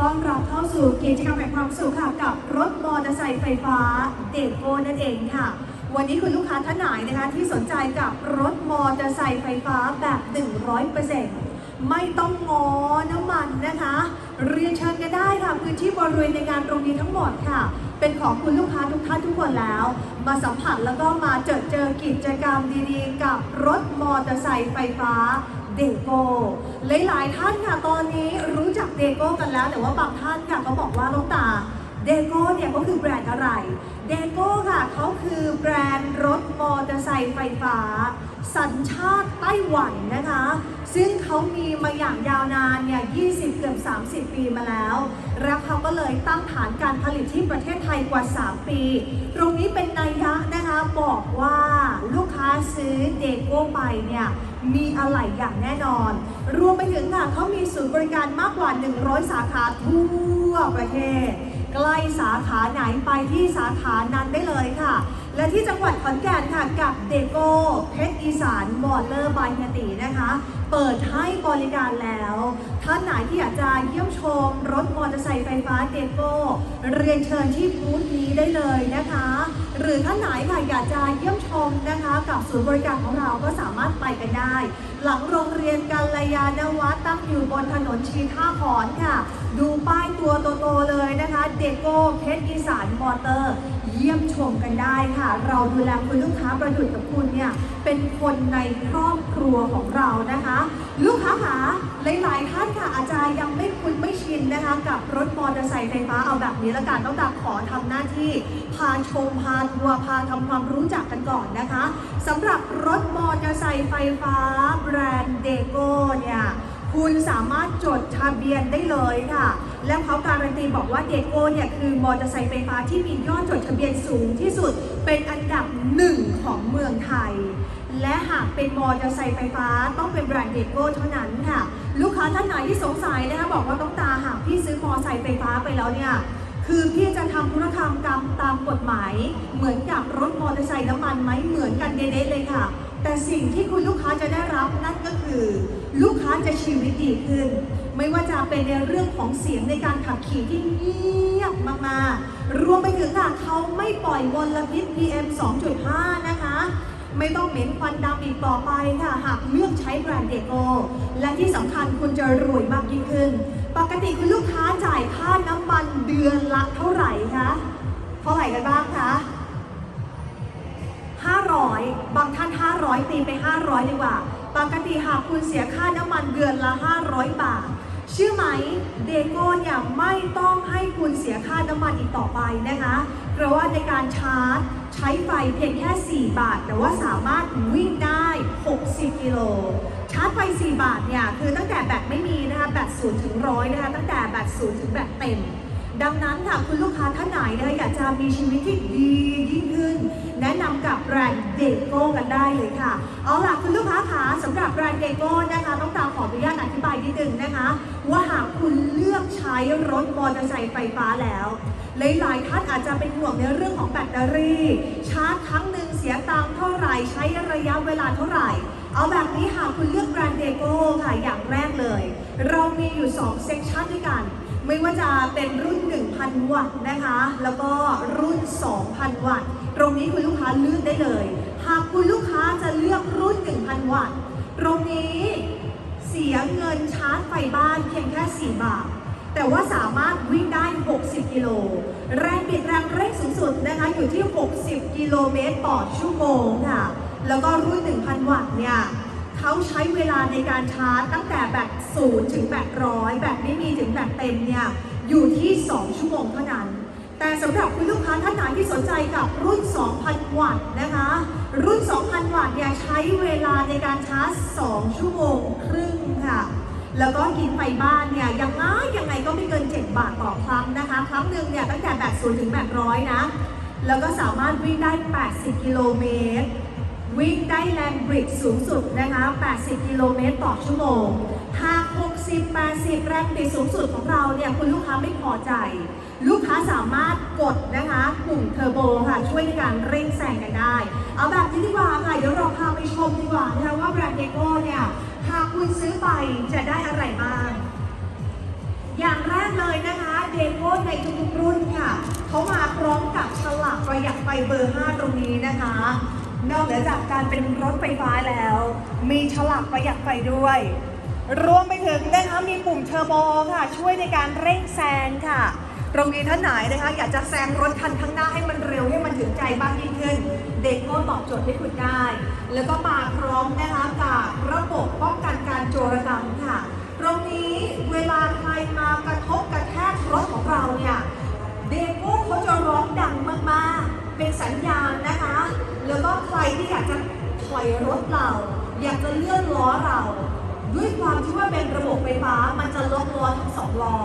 ต้อนรับเข้าสู่กิจกรรมแห่งความสุขค่ะกับรถมอเตอร์ไซค์ไฟฟ้าเดโก้นั่นเองค่ะ วันนี้คุณลูกค้าท่านไหนนะคะที่สนใจกับรถมอเตอร์ไซค์ไฟฟ้าแบบ 100%ไม่ต้องงอน้ำมันนะคะ เรียนเชิญกันได้ค่ะพื้นที่บริเวณในงานตรงนี้ทั้งหมดค่ะ เป็นของคุณลูกค้าทุกท่านทุกคนแล้ว มาสัมผัสแล้วก็มาเจอเจอกิจกรรมดีๆ กับรถมอเตอร์ไซค์ไฟฟ้า เดโก้หลาย ๆ ท่านค่ะตอนนี้รู้จักเดโก้กันแล้ว แต่ว่าบางท่านค่ะเขาบอกว่าน้องตาเดโก้เนี่ยก็คือแบรนด์อะไร เดโก้ค่ะเขาคือแบรนด์รถมอเตอร์ไซค์ไฟฟ้า สัญชาติไต้หวันนะคะ ซึ่งเขามีมาอย่างยาวนานเนี่ย 20 เกือบ 30 ปีมาแล้ว แล้วเขาก็เลยตั้งฐานการผลิตที่ประเทศไทยกว่า 3 ปี ตรงนี้เป็นนัยยะนะคะบอกว่าลูกค้าซื้อเดโก้ไปเนี่ย มีอะไรอย่างแน่นอน รวมไปถึงค่ะเขามีศูนย์บริการมากกว่า 100 สาขาทั่วประเทศ ใกล้สาขาไหนไปที่สาขานั้นได้เลยค่ะ และที่จังหวัดขอนแก่นค่ะกับเดโก้เพชรอีสานมอเตอร์บายเฮตีนะคะ เปิดให้บริการแล้ว ท่านไหนที่อยากจะเยี่ยมชมรถมอเตอร์ไซค์ไฟฟ้าเดโก้เรียนเชิญที่บูธนี้ได้เลยนะคะ หรือท่านไหนค่ะอยากจะเยี่ยมชมนะคะกับศูนย์บริการของเราก็สามารถไปกันได้ หลังโรงเรียนกัลยาณวัฒน์ตั้งอยู่บนถนนชีท่าขอนค่ะ ดูป้ายตัวโตๆเลยนะคะเดโก้เพชรอีสานมอเตอร์ เยี่ยมชมกันได้ค่ะ เราดูแลคุณลูกค้าประดุจกับคุณเนี่ยเป็นคนในครอบครัวของเรานะคะ ลูกค้าขาหลายๆท่านค่ะอาจารย์ยังไม่คุ้นไม่ชินนะคะ กับรถมอเตอร์ไซค์ไฟฟ้าเอาแบบนี้ละกันต้องตามขอทำหน้าที่ พาชมพาทัวร์พาทำความรู้จักกันก่อนนะคะสำหรับรถมอเตอร์ไซค์ไฟฟ้าแบรนด์เดโก้เนี่ย คุณสามารถจดทะเบียนได้เลยค่ะ แล้วเขาการันตีบอกว่าเดโก้เนี่ยคือมอเตอร์ไซค์ไฟฟ้าที่มียอดจดทะเบียนสูงที่สุดเป็นอันดับหนึ่งของเมืองไทย และหากเป็นมอเตอร์ไซค์ไฟฟ้าต้องเป็นแบรนด์เดโก้เท่านั้นค่ะ ลูกค้าท่านไหนที่สงสัยนะคะบอกว่าต้องตาหากพี่ซื้อมอเตอร์ไซค์ไฟฟ้าไปแล้วเนี่ยคือพี่จะทำธุรกรรมตามตามกฎหมาย เหมือนกับรถมอเตอร์ไซค์น้ำมันไหมเหมือนกันเด๊ะเลยค่ะ แต่สิ่งที่คุณลูกค้าจะได้รับนั่นก็คือ ลูกค้าจะชีวิตดีขึ้น ไม่ว่าจะเป็นในเรื่องของเสียงในการขับขี่ที่เงียบมากๆรวมไปถึงค่ะเขาไม่ปล่อยมลพิษ PM 2.5 นะคะไม่ต้องเหม็นควันดำอีกต่อไปค่ะ หากเลือกใช้แบรนด์เดโกและที่สำคัญคุณจะรวยมากยิ่งขึ้น ปกติคุณลูกค้าจ่ายค่าน้ำมันเดือนละเท่าไหร่คะ เท่าไหร่กันบ้างคะ 500 บางท่าน 500 ตีไป 500 ดีกว่า ปกติหากคุณเสียค่าน้ำมันเดือนละ 500 บาท เชื่อไหมเดโก้เนี่ยไม่ต้องให้คุณเสียค่าน้ำมันอีกต่อไปนะคะ เพราะว่าในการชาร์จใช้ไฟเพียงแค่ 4 บาท แต่ว่าสามารถวิ่งได้ 60 กิโล ชาร์จไฟ 4 บาทเนี่ย คือตั้งแต่แบตไม่มีนะคะ แบต0ถึง100 นะคะ ตั้งแต่แบต0ถึงแบตเต็ม ดังนั้นค่ะคุณลูกค้าท่านไหนนะคะอยากจะมีชีวิตที่ดียิ่งขึ้น แนะนำกับแบรนด์เดโก้กันได้เลยค่ะ เอาล่ะคุณลูกค้าคะสำหรับแบรนด์เดโก้นะคะต้องตามขออนุญาตอธิบายนิดนึงนะคะ ว่าหากคุณเลือกใช้รถมอเตอร์ไซค์ไฟฟ้าแล้วหลายๆท่านอาจจะเป็นห่วงในเรื่องของแบตเตอรี่ ชาร์จครั้งหนึ่งเสียตังค์เท่าไหร่ใช้ระยะเวลาเท่าไหร่ เอาแบบนี้หากคุณเลือกแบรนด์เดโก้ค่ะอย่างแรกเลย เรามีอยู่2เซกชันด้วยกัน ไม่ว่าจะเป็นรุ่น 1,000 วัตต์นะคะ แล้วก็รุ่น 2,000 วัตต์ ตรงนี้คุณลูกค้าเลือกได้เลย หากคุณลูกค้าจะเลือกรุ่น 1,000 วัตต์ ตรงนี้เสียเงินชาร์จไฟบ้านเพียงแค่ 4 บาท แต่ว่าสามารถวิ่งได้ 60 กิโล แรงบิดแรงเร่งสูงสุดนะคะอยู่ที่ 60 กิโลเมตรต่อชั่วโมงค่ะ แล้วก็รุ่น 1,000 วัตต์เนี่ย เขาใช้เวลาในการชาร์จตั้งแต่แบตศูนย์ถึงแบตร้อยแบตไม่มีถึงแบตเต็มเนี่ยอยู่ที่ 2 ชั่วโมงเท่านั้น แต่สำหรับคุณลูกค้าท่านไหนที่สนใจกับรุ่น 2,000 วัตต์นะคะ รุ่น 2,000 วัตต์เนี่ยใช้เวลาในการชาร์จ 2 ชั่วโมงครึ่งค่ะ แล้วก็กินไฟบ้านเนี่ยยังไงยังไงก็ไม่เกิน 7 บาทต่อครั้งนะคะ ครั้งหนึ่งเนี่ยตั้งแต่แบตศูนย์ถึงแบตร้อยนะ แล้วก็สามารถวิ่งได้ 80 กิโลเมตร วิ่งได้แรงบริดสูงสุดนะคะ 80 กิโลเมตรต่อชั่วโมงหาก60 80 แรงบิดสูงสุดของเราเนี่ยคุณลูกค้าไม่พอใจ ลูกค้าสามารถกดนะคะปุ่มเทอร์โบค่ะช่วยในการเร่งแซงกันได้ เอาแบบนี้ดีกว่าค่ะ เดี๋ยวเราพาไปชมดีกว่านะคะว่าแบรนด์เดโก้เนี่ยหากคุณซื้อไปจะได้อะไรบ้าง อย่างแรกเลยนะคะเดโก้ในทุกๆรุ่นค่ะเขามาพร้อมกับฉลากประหยัดไฟเบอร์ 5 ตรงนี้นะคะ นอกเหนือจากการเป็นรถไฟฟ้าแล้ว มีฉลากประหยัดไฟด้วย รวมไปถึงนะคะมีปุ่มเทอร์โบค่ะ ช่วยในการเร่งแซงค่ะ ตรงนี้ท่านไหนนะคะ อยากจะแซงรถคันข้างหน้าให้มันเร็วให้มันถึงใจมากยิ่งขึ้น เด็กก็ตอบโจทย์ให้คุณได้ แล้วก็มาพร้อมนะคะกับระบบป้องกันการโจรกรรมค่ะ ตรงนี้เวลาใครมากระทบกระแทกรถของเราเนี่ยเดโก้เขาจะร้องดังมากๆ เป็นสัญญาณนะคะ แล้วก็ใครที่อยากจะถอยรถเรา อยากจะเลื่อนล้อเรา ด้วยความที่ว่าเป็นระบบไฟฟ้ามันจะล็อกล้อทั้งสองล้อ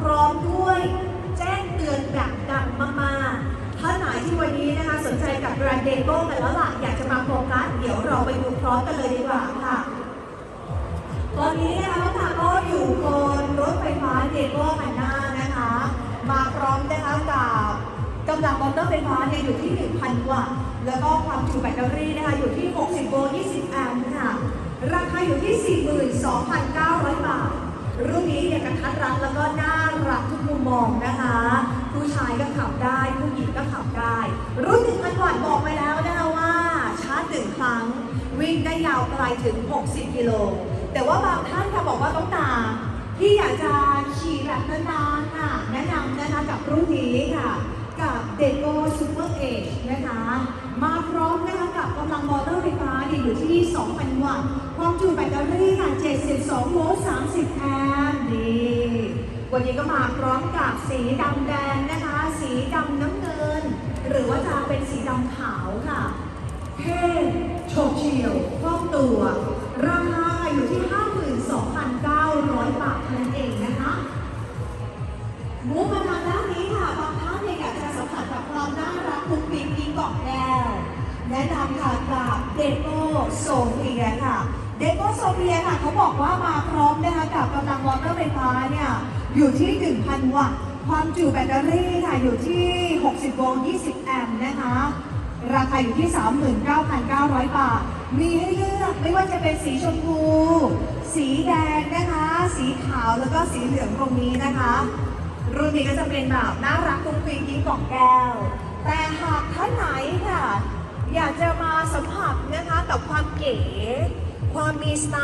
พร้อมด้วยแจ้งเตือนแบบดังมากๆถ้าไหนที่วันนี้นะคะสนใจกับแบรนด์เดโก้กันแล้วล่ะ อยากจะมาโฟกัสเดี๋ยวเราไปดูพร้อมกันเลยดีกว่าค่ะตอนนี้นะคะน้องตาก็อยู่บนรถไฟฟ้าเดโก้คันหน้านะคะ มาพร้อมนะคะกับ กำลังมอเตอร์ไฟฟ้าเนี่ยอยู่ที่ 1,000 วัตต์ แล้วก็ความจุแบตเตอรี่นะคะอยู่ที่ 60 โวลต์ 20 แอมป์ค่ะ ราคาอยู่ที่ 42,900 บาท รุ่นนี้เนี่ยกระทัดรัดแล้วก็น่ารักทุกมุมมองนะคะ ผู้ชายก็ขับได้ ผู้หญิงก็ขับได้ รุ่น 1,000 วัตต์บอกไปแล้วนะคะว่าชาร์จหนึ่งครั้ง วิ่งได้ยาวไกลถึง 60 กิโล แต่ว่าบางท่านค่ะบอกว่าต้องตาที่อยากจะขี่แบบนานๆค่ะแนะนำนะคะกับรุ่นนี้ค่ะ กับเดโก้ซูเปอร์เอชนะคะ มาพร้อมนะคะกับกำลังมอเตอร์ไฟฟ้าเนี่ยอยู่ที่ 2,000 วัตต์ความจุแบตเตอรี่ค่ะ 72 โวลต์ 30 แอมป์นี่วันนี้ก็มาพร้อมกับสีดำแดงนะคะ สีดำน้ำเงิน หรือว่าจะเป็นสีดำขาวค่ะ เท่โฉบเฉี่ยวคล่องตัว ราคาอยู่ที่ 52,900 บาทเท่านั้นเองนะคะมูฟมาทางด้านนี้ ความน่ารักคุกปิ๊กกิ๊กกล่องแก้วแนะนำค่ะกับเดโก้โซเฟียค่ะ เดโก้โซเฟียค่ะเขาบอกว่ามาพร้อมนะคะกับกำลังมอเตอร์ไฟฟ้าเนี่ยอยู่ที่ 1,000 วัตต์ ความจุแบตเตอรี่ค่ะอยู่ที่ 60 โวลต์ 20 แอมป์นะคะ ราคาอยู่ที่ 39,900 บาท มีให้เลือกไม่ว่าจะเป็นสีชมพู สีแดงนะคะ สีขาวแล้วก็สีเหลืองตรงนี้นะคะ รุ่นนี้ก็จะเป็นแบบน่ารักกุ้งฟิงกิ้งกล่องแก้ว แต่หากท่านไหนค่ะ อยากจะมาสัมผัสนะคะกับความเก๋ ความมีสไต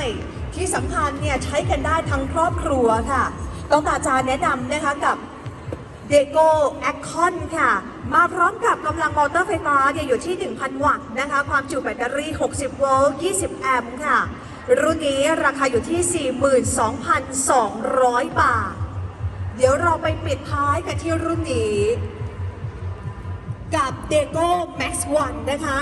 ล์ที่สำคัญเนี่ยใช้กันได้ทั้งครอบครัวค่ะ ต้องตาจารย์แนะนำนะคะกับเดโก้แอคคอนค่ะ มาพร้อมกับกำลังมอเตอร์ไฟฟ้าอยู่ที่ 1,000 วัตต์นะคะ ความจุแบตเตอรี่ 60 โวลต์ 20 แอมป์ค่ะ รุ่นนี้ราคาอยู่ที่ 42,200 บาท เดี๋ยวเราไปปิดท้ายกันที่รุ่นนี้ กับ d e g o Max 1นะคะ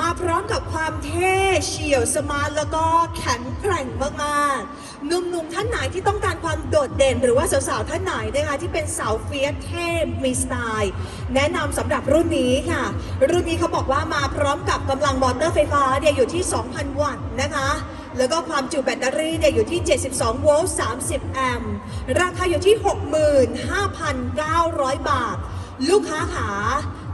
มาพร้อมกับความเท่เฉียวสมาร์ทแล้วก็แข็งแกร่งมากๆหนุ่มๆท่านไหนที่ต้องการความโดดเด่น หรือว่าสาวๆท่านไหนนะคะที่เป็นสาวเฟียสเท่มีสไตล์ แนะนำสำหรับรุ่นนี้ค่ะ รุ่นนี้เขาบอกว่ามาพร้อมกับกำลังมอเตอร์ไฟฟ้าเนี่ยอยู่ที่ 2,000 วัตต์นะคะแล้วก็ความจุแบตเตอรี่เนี่ยอยู่ที่ 72 โวลต์ 30 แอมป์ ราคาอยู่ที่ 65,900 บาท ลูกค้าขา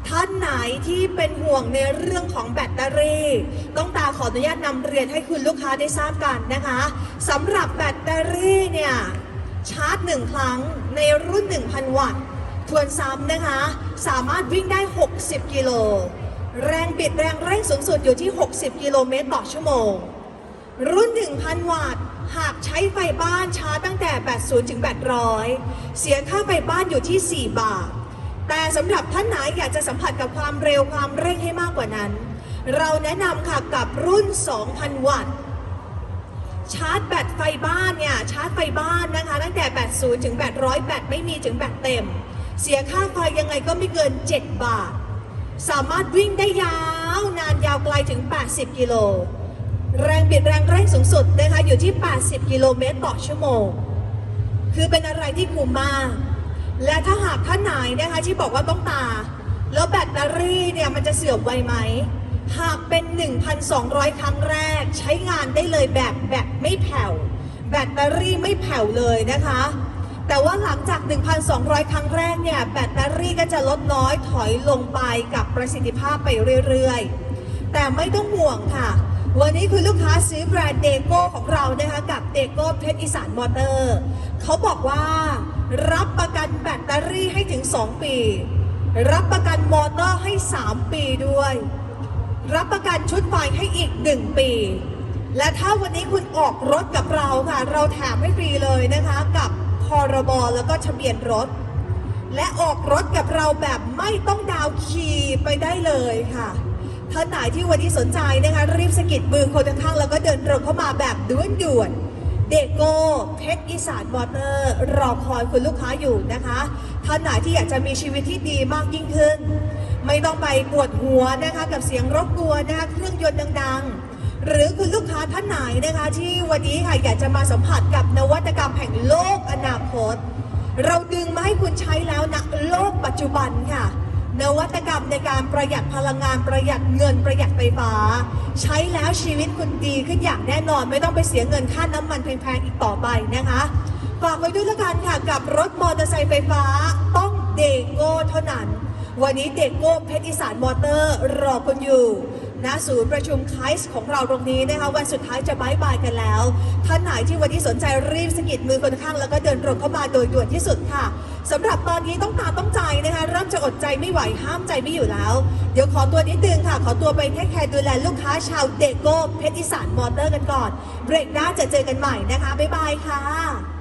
ท่านไหนที่เป็นห่วงในเรื่องของแบตเตอรี่ ต้องตาขออนุญาตนำเรียนให้คุณลูกค้าได้ทราบกันนะคะสำหรับแบตเตอรี่เนี่ยชาร์จหนึ่งครั้งในรุ่น 1,000 วัตต์ทวนซ้ำนะคะ สามารถวิ่งได้ 60 กิโล แรงบิดแรงเร่งสูงสุดอยู่ที่ 60 กิโลเมตรต่อชั่วโมง รุ่น 1,000 วัตต์ หากใช้ไฟบ้านชาร์จตั้งแต่80ถึง800เสียค่าไฟบ้านอยู่ที่ 4 บาท แต่สำหรับท่านไหนอยากจะสัมผัสกับความเร็วความเร่งให้มากกว่านั้น เราแนะนำค่ะกับรุ่น 2,000 วัตต์ชาร์จแบตไฟบ้านเนี่ยชาร์จไฟบ้านนะคะ ตั้งแต่ 80 ถึง 800 แบตไม่มีถึงแบตเต็ม เสียค่าไฟยังไงก็ไม่เกิน 7 บาท สามารถวิ่งได้ยาวนานยาวไกลถึง 80 กิโล แรงบิดแรงเร่งสูงสุดนะคะอยู่ที่ 80 กิโลเมตรต่อชั่วโมง คือเป็นอะไรที่คุ้มมาก และถ้าหากท่านไหนนะคะที่บอกว่าต้องตา แล้วแบตเตอรี่เนี่ยมันจะเสื่อมไวไหม หากเป็น 1,200 ครั้งแรก ใช้งานได้เลยแบบแบบไม่แผ่ว แบตเตอรี่ไม่แผ่วเลยนะคะ แต่ว่าหลังจาก 1,200 ครั้งแรกเนี่ยแบตเตอรี่ก็จะลดน้อยถอยลงไปกับประสิทธิภาพไปเรื่อยๆ แต่ไม่ต้องห่วงค่ะ วันนี้คุณลูกค้าซื้อแบรนด์เดโก้ของเรานะคะกับเดโก้เพชรอีสานมอเตอร์ เขาบอกว่ารับประกันแบตเตอรี่ให้ถึง 2 ปี รับประกันมอเตอร์ให้ 3 ปีด้วย รับประกันชุดไฟให้อีก 1 ปี และถ้าวันนี้คุณออกรถกับเราค่ะ เราแถมให้ฟรีเลยนะคะกับพรบแล้วก็ทะเบียนรถ และออกรถกับเราแบบไม่ต้องดาวน์ขี่ไปได้เลยค่ะ ท่านไหนที่วันนี้สนใจนะคะรีบสกิดมือคนข้างๆแล้วก็เดินตรงเข้ามาแบบด่วนด่วนๆเดโก้เพชรอีสานมอเตอร์รอคอยคุณลูกค้าอยู่นะคะ ท่านไหนที่อยากจะมีชีวิตที่ดีมากยิ่งขึ้น ไม่ต้องไปปวดหัวนะคะกับเสียงรบกวนนะคะเครื่องยนต์ดังๆ หรือคุณลูกค้าท่านไหนนะคะที่วันนี้ค่ะอยากจะมาสัมผัสกับนวัตกรรมแห่งโลกอนาคต เราดึงมาให้คุณใช้แล้วนะโลกปัจจุบันค่ะ นวัตกรรมในการประหยัดพลังงานประหยัดเงินประหยัดไฟฟ้า ใช้แล้วชีวิตคุณดีขึ้นอย่างแน่นอน ไม่ต้องไปเสียเงินค่าน้ำมันแพงๆอีกต่อไปนะคะฝากไว้ด้วยละกันค่ะกับรถมอเตอร์ไซค์ไฟฟ้าต้องเดโก้เท่านั้น วันนี้เดโก้เพชรอีสานมอเตอร์รอคุณอยู่ ณศูนย์ประชุมไคส์ของเราตรงนี้นะคะวันสุดท้ายจะบายบายกันแล้ว ท่านไหนที่วันนี้สนใจรีบสกิดมือคนข้าง แล้วก็เดินตรงเข้ามาโดยด่วนที่สุดค่ะสำหรับตอนนี้ต้องตาต้องใจนะคะเริ่มจะอดใจไม่ไหวห้ามใจไม่อยู่แล้ว เดี๋ยวขอตัวนิดนึงค่ะ ขอตัวไปเทคแคร์ดูแลลูกค้าชาวเดโก้เพชรอีสานมอเตอร์กันก่อน เบรกหน้าจะเจอกันใหม่นะคะบ๊ายบายค่ะ